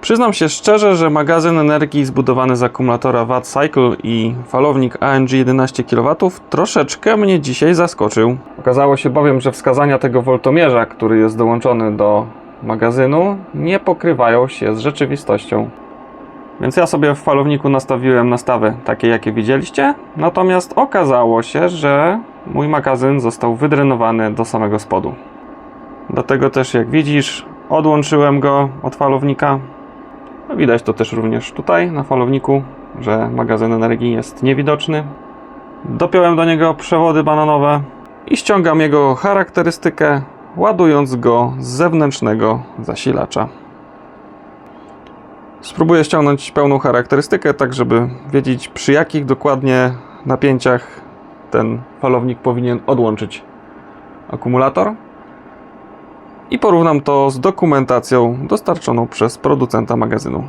Przyznam się szczerze, że magazyn energii zbudowany z akumulatora Watt Cycle i falownik ANG 11 kW troszeczkę mnie dzisiaj zaskoczył. Okazało się bowiem, że wskazania tego woltomierza, który jest dołączony do magazynu, nie pokrywają się z rzeczywistością. Więc ja sobie w falowniku nastawiłem nastawy takie, jakie widzieliście, natomiast okazało się, że mój magazyn został wydrenowany do samego spodu. Dlatego też, jak widzisz, odłączyłem go od falownika. No, widać to też również tutaj na falowniku, że magazyn energii jest niewidoczny. Dopiąłem do niego przewody bananowe i ściągam jego charakterystykę, ładując go z zewnętrznego zasilacza. Spróbuję ściągnąć pełną charakterystykę, tak żeby wiedzieć przy jakich dokładnie napięciach ten falownik powinien odłączyć akumulator. I porównam to z dokumentacją dostarczoną przez producenta magazynu.